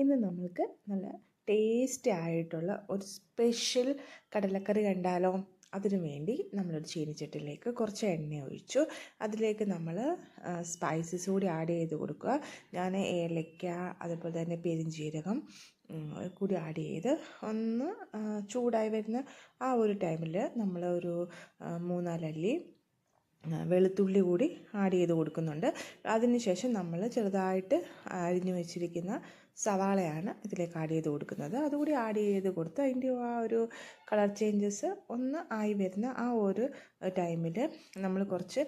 ഇന്ന് നമ്മൾക്ക് നല്ല ടേസ്റ്റി ആയിട്ടുള്ള ഒരു സ്പെഷ്യൽ കടലക്കറി കണ്ടാലോ? അതിനു വേണ്ടി നമ്മളൊരു ചീനിച്ചട്ടിലേക്ക് കുറച്ച് എണ്ണ ഒഴിച്ചു. അതിലേക്ക് നമ്മൾ സ്പൈസസ് കൂടി ആഡ് ചെയ്ത് കൊടുക്കുക. ഞാൻ ഏലക്ക അതുപോലെ തന്നെ പെരിഞ്ജീരകം കൂടി ആഡ് ചെയ്ത് ഒന്ന് ചൂടായി വരുന്ന ആ ഒരു ടൈമിൽ നമ്മൾ ഒരു മൂന്നാലല്ലി വെളുത്തുള്ളി കൂടി ആഡ് ചെയ്ത് കൊടുക്കുന്നുണ്ട്. അതിനുശേഷം നമ്മൾ ചെറുതായിട്ട് അരിഞ്ഞു വെച്ചിരിക്കുന്ന സവാളയാണ് ഇതിലേക്ക് ആഡ് ചെയ്ത് കൊടുക്കുന്നത്. അതുകൂടി ആഡ് ചെയ്ത് കൊടുത്ത് അതിന്റെ ആ ഒരു കളർ ചേഞ്ചസ് ഒന്ന് ആയി വരുന്ന ആ ഒരു ടൈമിൽ നമ്മൾ കുറച്ച്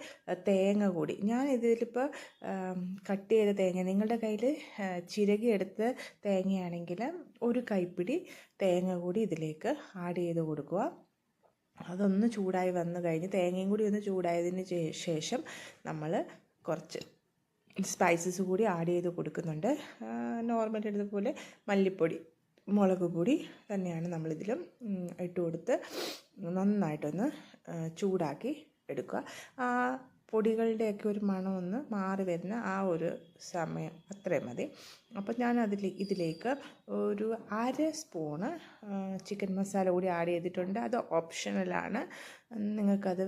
തേങ്ങ കൂടി. ഞാൻ ഇതിലിപ്പോൾ കട്ട് ചെയ്ത തേങ്ങ നിങ്ങളുടെ കയ്യിൽ ചിരകിയെടുത്ത തേങ്ങയാണെങ്കിൽ ഒരു കൈപ്പിടി തേങ്ങ കൂടി ഇതിലേക്ക് ആഡ് ചെയ്ത് കൊടുക്കുക. അതൊന്ന് ചൂടായി വന്നു കഴിഞ്ഞ് തേങ്ങയും കൂടി ഒന്ന് ചൂടായതിന് ശേഷം നമ്മൾ കുറച്ച് സ്പൈസസ് കൂടി ആഡ് ചെയ്ത് കൊടുക്കുന്നുണ്ട്. നോർമൽ ഇതുപോലെ മല്ലിപ്പൊടി മുളക് പൊടി തന്നെയാണ് നമ്മളിതിലും ഇട്ട് കൊടുത്ത് നന്നായിട്ടൊന്ന് ചൂടാക്കി എടുക്കുക. ആ പൊടികളുടെയൊക്കെ ഒരു മണം ഒന്ന് മാറി വരുന്ന ആ ഒരു സമയം അത്രയും മതി. അപ്പോൾ ഞാൻ അതിൽ ഇതിലേക്ക് ഒരു അര സ്പൂണ് ചിക്കൻ മസാല കൂടി ആഡ് ചെയ്തിട്ടുണ്ട്. അത് ഓപ്ഷണലാണ് നിങ്ങൾക്കത്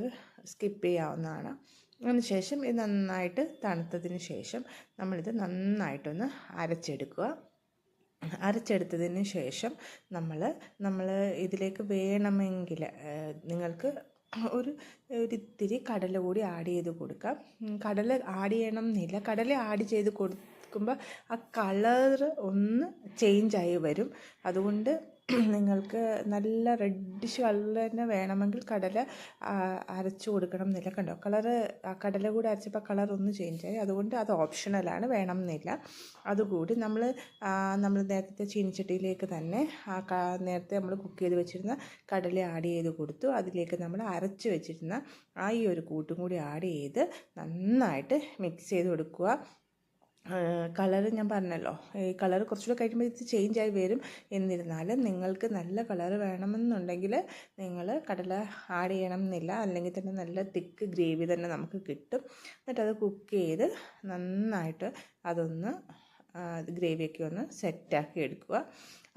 സ്കിപ്പ് ചെയ്യാവുന്നതാണ്. അതിനുശേഷം ഇത് നന്നായിട്ട് തണുത്തതിന് ശേഷം നമ്മളിത് നന്നായിട്ടൊന്ന് അരച്ചെടുക്കുക. അരച്ചെടുത്തതിന് ശേഷം നമ്മൾ നമ്മൾ ഇതിലേക്ക് വേണമെങ്കിൽ നിങ്ങൾക്ക് ഒരു ഒരിത്തിരി കടല കൂടി ആഡ് ചെയ്ത് കൊടുക്കാം. കടല ആഡ് ചെയ്യണം എന്നില്ല കടല ആഡ് ചെയ്ത് കൊടുക്കുമ്പോൾ ആ കളർ ഒന്ന് ചേഞ്ചായി വരും. അതുകൊണ്ട് നിങ്ങൾക്ക് നല്ല റെഡിഷ് കളർ തന്നെ വേണമെങ്കിൽ കടല അരച്ചു കൊടുക്കണം എന്നില്ല കണ്ടോ? കളറ് ആ കടല കൂടി അരച്ചപ്പോൾ കളർ ഒന്ന് ആയി. അതുകൊണ്ട് അത് ഓപ്ഷണലാണ് വേണം എന്നില്ല അതുകൂടി നമ്മൾ നമ്മൾ നേരത്തെ ചീനിച്ചട്ടിയിലേക്ക് തന്നെ ആ നേരത്തെ നമ്മൾ കുക്ക് ചെയ്ത് വെച്ചിരുന്ന കടല ആഡ് ചെയ്ത് കൊടുത്തു. അതിലേക്ക് നമ്മൾ അരച്ച് വെച്ചിരുന്ന ആ ഈ ഒരു കൂട്ടും കൂടി ആഡ് ചെയ്ത് നന്നായിട്ട് മിക്സ് ചെയ്ത് കൊടുക്കുക. കളർ ഞാൻ പറഞ്ഞല്ലോ. ഈ കളർ കുറച്ചുകൂടെ കഴിയുമ്പോൾ ഇത് ചേഞ്ച് ആയി വരും. എന്നിരുന്നാലും നിങ്ങൾക്ക് നല്ല കളർ വേണമെന്നുണ്ടെങ്കിൽ നിങ്ങൾ കടല ആഡ് ചെയ്യണം എന്നില്ല അല്ലെങ്കിൽ തന്നെ നല്ല തിക്ക് ഗ്രേവി തന്നെ നമുക്ക് കിട്ടും. എന്നിട്ട് അത് കുക്ക് ചെയ്ത് നന്നായിട്ട് അതൊന്ന് ഗ്രേവിയൊക്കെ ഒന്ന് സെറ്റാക്കി എടുക്കുക.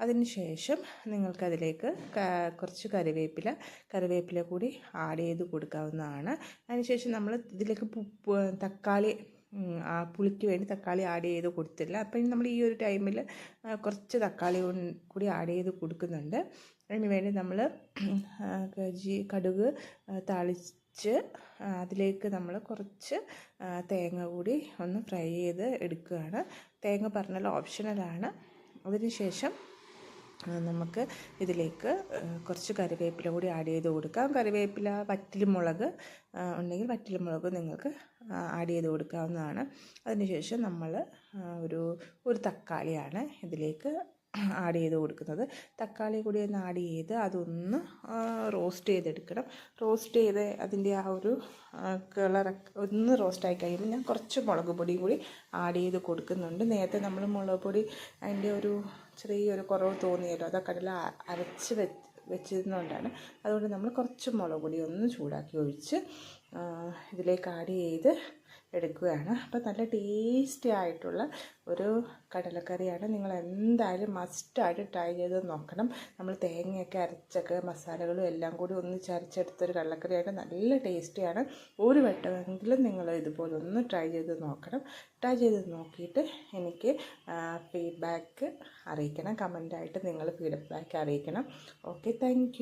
അതിനുശേഷം നിങ്ങൾക്കതിലേക്ക് കുറച്ച് കറിവേപ്പില കറിവേപ്പില കൂടി ആഡ് ചെയ്ത് കൊടുക്കാവുന്നതാണ്. അതിനുശേഷം നമ്മൾ ഇതിലേക്ക് തക്കാളി ആ പുളിക്ക് വേണ്ടി തക്കാളി ആഡ് ചെയ്ത് കൊടുത്തില്ല അപ്പം നമ്മൾ ഈ ഒരു ടൈമിൽ കുറച്ച് തക്കാളി കൂടി ആഡ് ചെയ്ത് കൊടുക്കുന്നുണ്ട്. അതിന് വേണ്ടി നമ്മൾ കജി കടുക് താളിച്ച് അതിലേക്ക് നമ്മൾ കുറച്ച് തേങ്ങ കൂടി ഒന്ന് ഫ്രൈ ചെയ്ത് എടുക്കുകയാണ്. തേങ്ങ പറഞ്ഞാൽ ഓപ്ഷണലാണ് അതിനുശേഷം നമുക്ക് ഇതിലേക്ക് കുറച്ച് കറിവേപ്പില കൂടി ആഡ് ചെയ്ത് കൊടുക്കാം. കറിവേപ്പില വറ്റൽമുളക് ഉണ്ടെങ്കിൽ വറ്റൽമുളക് നിങ്ങൾക്ക് ആഡ് ചെയ്ത് കൊടുക്കാവുന്നതാണ്. അതിനുശേഷം നമ്മൾ ഒരു ഒരു തക്കാളിയാണ് ഇതിലേക്ക് ആഡ് ചെയ്ത് കൊടുക്കുന്നത്. തക്കാളി കൂടി ഒന്ന് ആഡ് ചെയ്ത് അതൊന്ന് റോസ്റ്റ് ചെയ്തെടുക്കണം. റോസ്റ്റ് ചെയ്ത് അതിന്റെ ആ ഒരു കളറൊക്കെ ഒന്ന് റോസ്റ്റായി കഴിയുമ്പോൾ ഞാൻ കുറച്ച് മുളക് പൊടിയും കൂടി ആഡ് ചെയ്ത് കൊടുക്കുന്നുണ്ട്. നേരത്തെ നമ്മൾ മുളക് പൊടി അതിന്റെ ഒരു ചെറിയൊരു കുറവ് തോന്നിയല്ലോ അത് കടല അരച്ച് വെച്ച് അതുകൊണ്ട് നമ്മൾ കുറച്ച് മുളക് പൊടി ഒന്ന് ചൂടാക്കി ഒഴിച്ച് ഇതിലേക്ക് ആഡ് ചെയ്ത് എടുക്കുകയാണ്. അപ്പോൾ നല്ല ടേസ്റ്റി ആയിട്ടുള്ള ഒരു കടലക്കറിയാണ്. നിങ്ങൾ എന്തായാലും മസ്റ്റായിട്ട് ട്രൈ ചെയ്ത് നോക്കണം. നമ്മൾ തേങ്ങയൊക്കെ അരച്ചൊക്കെ മസാലകളും എല്ലാം കൂടി ഒന്ന് ചരച്ചെടുത്തൊരു കടലക്കറിയായിട്ട് നല്ല ടേസ്റ്റിയാണ് ഒരു വട്ടമെങ്കിലും നിങ്ങൾ ഇതുപോലെ ഒന്ന് ട്രൈ ചെയ്ത് നോക്കണം. ട്രൈ ചെയ്ത് നോക്കിയിട്ട് എനിക്ക് ഫീഡ്ബാക്ക് അറിയിക്കണം. കമന്റായിട്ട് നിങ്ങൾ ഫീഡ്ബാക്ക് അറിയിക്കണം. Okay thank